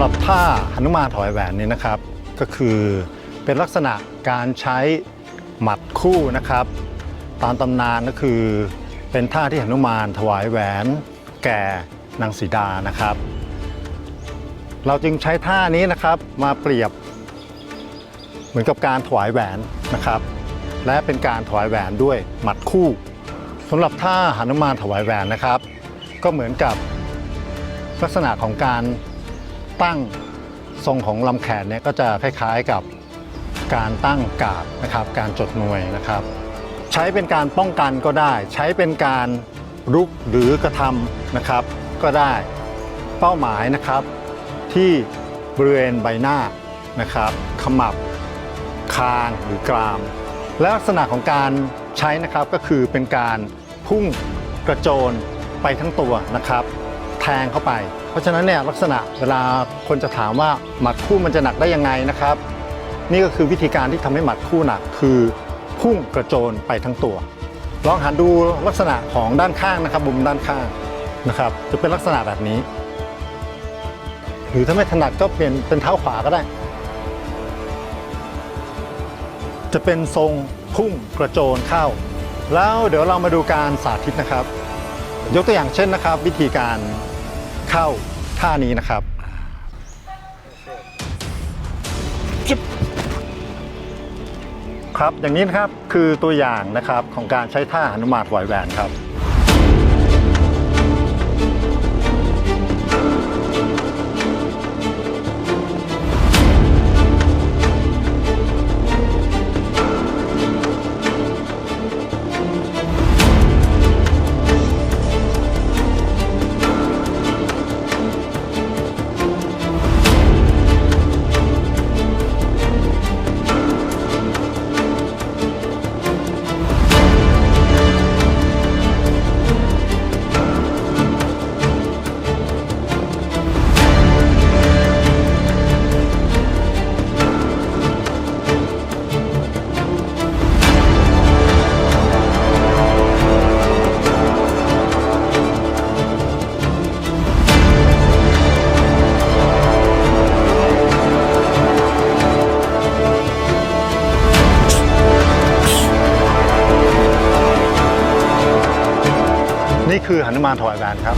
ำหรับท่าหนุมานถอยแหวนนี้นะครับ ก็คือเป็นลักษณะการใช้หมัดคู่นะครับ ตามตำนานก็คือ เป็นท่าที่หนุมานถวายแหวน แก่นางสีดานะครับ เราจึงใช้ท่านี้นะครับมาเปรียบ เหมือนกับการถวายแหวนนะครับ และเป็นการถวายแหวนด้วยหมัดคู่สำหรับท่าหนุมานถวายแหวนนะครับ ก็เหมือนกับลักษณะของการ ตั้งทรงของลำแขนเนี่ยก็จะคล้ายๆกับการตั้งกาบนะครับ การจดหน่วยนะครับ ใช้เป็นการป้องกันก็ได้ ใช้เป็นการรุกหรือกระทำนะครับ ก็ได้เป้าหมายนะครับ ที่บริเวณใบหน้านะครับขมับคางหรือกราม และลักษณะของการใช้นะครับก็คือเป็นการพุ่งกระโจนไปทั้งตัวนะครับ แทงเข้าไป เพราะฉะนั้นเนี่ยลักษณะเวลาคนจะถามว่าหมัดคู่มันจะหนักได้ยังไงนะครับ นี่ก็คือวิธีการที่ทำให้หมัดคู่หนักคือพุ่งกระโจนไปทั้งตัว ลองหันดูลักษณะของด้านข้างนะครับมุมด้านข้างนะครับจะเป็นลักษณะแบบนี้ หรือถ้าไม่ถนัดก็เป็นเป็นเท้าขวาก็ได้ จะเป็นทรงพุ่งกระโจนเข้า แล้วเดี๋ยวเรามาดูการสาธิตนะครับ ยกตัวอย่างเช่นนะครับ วิธีการ เข้าท่านี้นะครับจึ๊บครับอย่างนี้นะครับคือตัวอย่างนะครับของการใช้ท่าหนุมานถวายแหวนครับ นี่คือหนุมานถวายแหวนครับ